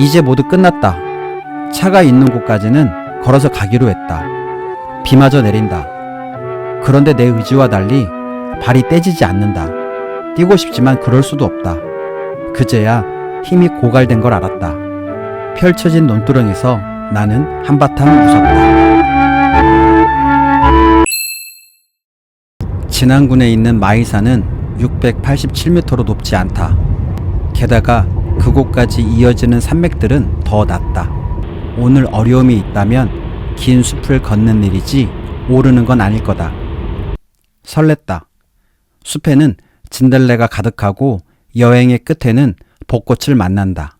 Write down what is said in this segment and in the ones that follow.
이제 모두 끝났다. 차가 있는 곳까지는 걸어서 가기로 했다. 비마저 내린다. 그런데 내 의지와 달리 발이 떼지지 않는다. 뛰고 싶지만 그럴 수도 없다. 그제야 힘이 고갈된 걸 알았다. 펼쳐진 논두렁에서 나는 한바탕 웃었다. 진안군에 있는 마이산은 687m로 높지 않다. 게다가 그곳까지 이어지는 산맥들은 더 낮다. 오늘 어려움이 있다면 긴 숲을 걷는 일이지 오르는 건 아닐 거다. 설렜다. 숲에는 진달래가 가득하고 여행의 끝에는 벚꽃을 만난다.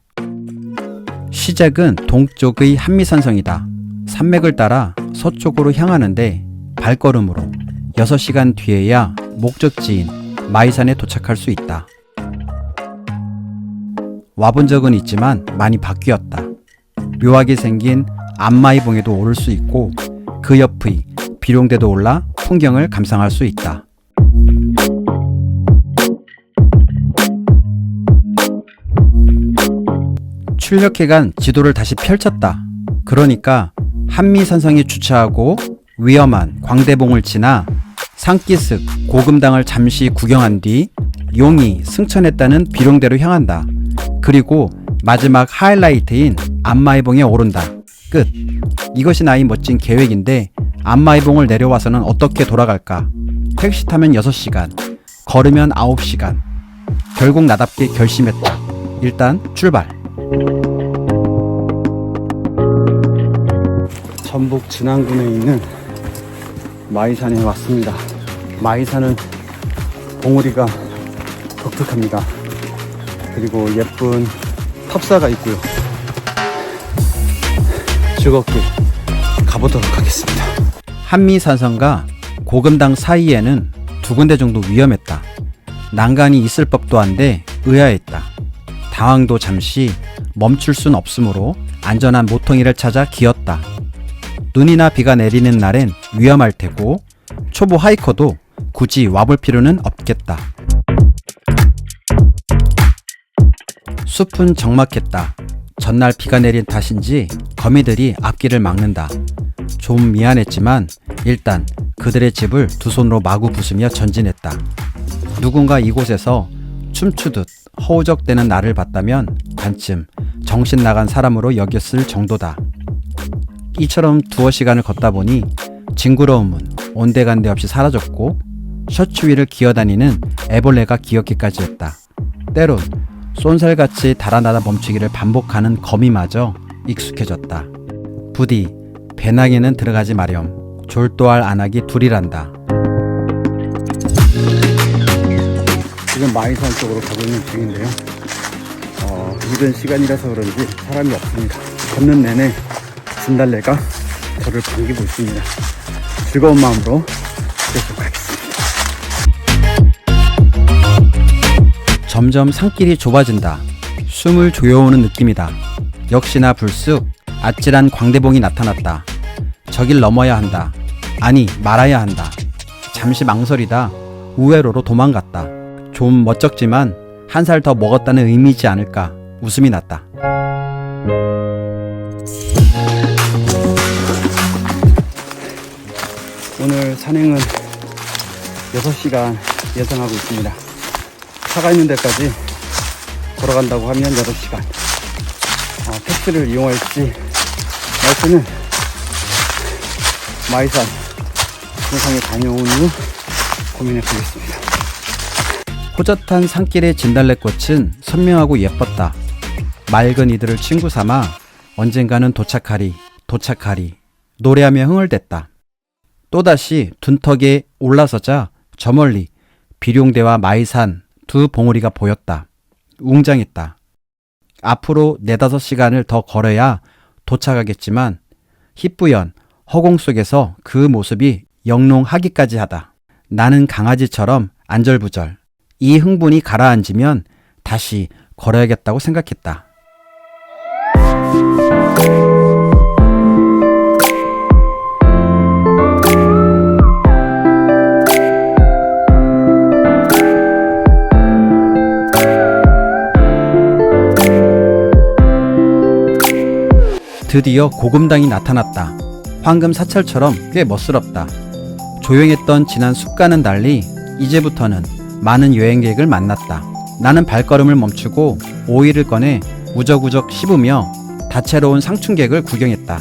시작은 동쪽의 한미산성이다. 산맥을 따라 서쪽으로 향하는데 발걸음으로 6시간 뒤에야 목적지인 마이산에 도착할 수 있다. 와본 적은 있지만 많이 바뀌었다. 묘하게 생긴 안마이봉에도 오를 수 있고 그 옆의 비룡대도 올라 풍경을 감상할 수 있다. 출력해간 지도를 다시 펼쳤다. 그러니까 한미산성에 주차하고 위험한 광대봉을 지나 상기슭 고금당을 잠시 구경한 뒤 용이 승천했다는 비룡대로 향한다. 그리고 마지막 하이라이트인 안마이봉에 오른다. 끝. 이것이 나의 멋진 계획인데 안마이봉을 내려와서는 어떻게 돌아갈까? 택시 타면 6시간, 걸으면 9시간. 결국 나답게 결심했다. 일단 출발. 전북 진안군에 있는 마이산에 왔습니다. 마이산은 봉우리가 독특합니다. 그리고 예쁜 탑사가 있고요. 즐겁게 가보도록 하겠습니다. 한미산성과 고금당 사이에는 두 군데 정도 위험했다. 난간이 있을 법도 한데 의아했다. 당황도 잠시 멈출 순 없으므로 안전한 모퉁이를 찾아 기었다. 눈이나 비가 내리는 날엔 위험할 테고 초보 하이커도 굳이 와볼 필요는 없겠다. 숲은 적막했다. 전날 비가 내린 탓인지 거미들이 앞길을 막는다. 좀 미안했지만 일단 그들의 집을 두 손으로 마구 부수며 전진했다. 누군가 이곳에서 춤추듯 허우적대는 나를 봤다면 반쯤 정신 나간 사람으로 여겼을 정도다. 이처럼 두어 시간을 걷다 보니 징그러움은 온데간데 없이 사라졌고 셔츠 위를 기어다니는 애벌레가 기억기까지 했다. 때론 쏜살같이 달아나다 멈추기를 반복하는 거미마저 익숙해졌다. 부디 배낭에는 들어가지 마렴. 졸도할 안하기 둘이란다. 지금 마이산 쪽으로 가고 있는 중인데요. 어, 이른 시간이라서 그런지 사람이 없습니다. 걷는 내내 진달래가 저를 반기고 있습니다. 즐거운 마음으로 계속 가겠습니다. 점점 산길이 좁아진다. 숨을 조여오는 느낌이다. 역시나 불쑥 아찔한 광대봉이 나타났다. 저길 넘어야 한다. 아니, 말아야 한다. 잠시 망설이다 우회로로 도망갔다. 좀 멋쩍지만 한 살 더 먹었다는 의미지 않을까 웃음이 났다. 오늘 산행은 6시간 예상하고 있습니다. 차가 있는 데까지 걸어간다고 하면 8시간. 아, 택시를 이용할지 말지는 마이산 정상에 다녀온 후 고민해 보겠습니다. 호젓한 산길의 진달래꽃은 선명하고 예뻤다. 맑은 이들을 친구 삼아 언젠가는 도착하리, 도착하리 노래하며 흥얼댔다. 또다시 둔턱에 올라서자 저 멀리 비룡대와 마이산 두 봉우리가 보였다. 웅장했다. 앞으로 네다섯 시간을 더 걸어야 도착하겠지만 희뿌연 허공 속에서 그 모습이 영롱하기까지 하다. 나는 강아지처럼 안절부절. 이 흥분이 가라앉으면 다시 걸어야겠다고 생각했다. 드디어 고금당이 나타났다. 황금 사찰처럼 꽤 멋스럽다. 조용했던 지난 숲과는 달리 이제부터는 많은 여행객을 만났다. 나는 발걸음을 멈추고 오이를 꺼내 우적우적 씹으며 다채로운 상춘객을 구경했다.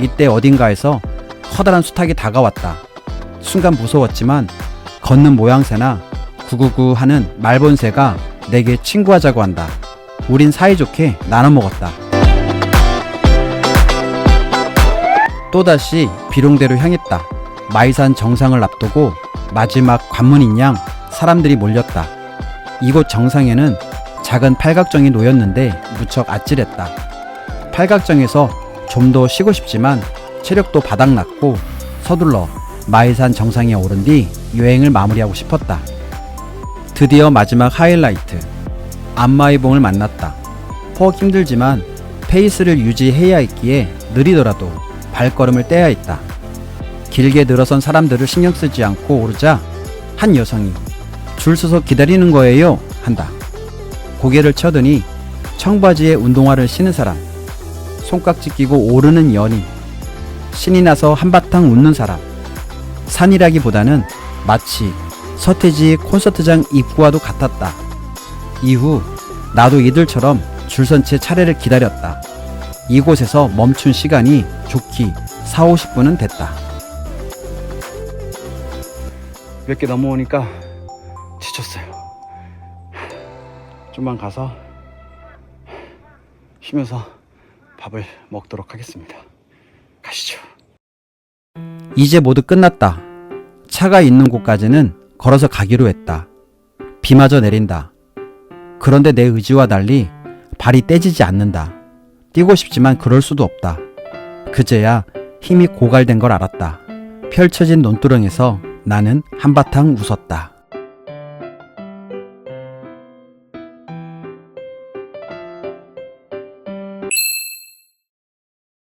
이때 어딘가에서 커다란 수탉이 다가왔다. 순간 무서웠지만 걷는 모양새나 구구구 하는 말본새가 내게 친구하자고 한다. 우린 사이좋게 나눠 먹었다. 또다시 비룡대로 향했다. 마이산 정상을 앞두고 마지막 관문인 양 사람들이 몰렸다. 이곳 정상에는 작은 팔각정이 놓였는데 무척 아찔했다. 팔각정에서 좀 더 쉬고 싶지만 체력도 바닥났고 서둘러 마이산 정상에 오른 뒤 여행을 마무리하고 싶었다. 드디어 마지막 하이라이트 안마이봉을 만났다. 퍽 힘들지만 페이스를 유지해야 했기에 느리더라도 발걸음을 떼야 했다. 길게 늘어선 사람들을 신경 쓰지 않고 오르자 한 여성이 줄 서서 기다리는 거예요 한다. 고개를 쳐드니 청바지에 운동화를 신은 사람, 손깍지 끼고 오르는 연인, 신이 나서 한바탕 웃는 사람, 산이라기보다는 마치 서태지 콘서트장 입구와도 같았다. 이후 나도 이들처럼 줄선 채 차례를 기다렸다. 이곳에서 멈춘 시간이 좋기 4, 50분은 됐다. 몇 개 넘어오니까 지쳤어요. 좀만 가서 쉬면서 밥을 먹도록 하겠습니다. 가시죠. 이제 모두 끝났다. 차가 있는 곳까지는 걸어서 가기로 했다. 비마저 내린다. 그런데 내 의지와 달리 발이 떼지지 않는다. 뛰고 싶지만 그럴 수도 없다. 그제야 힘이 고갈된 걸 알았다. 펼쳐진 논두렁에서 나는 한바탕 웃었다.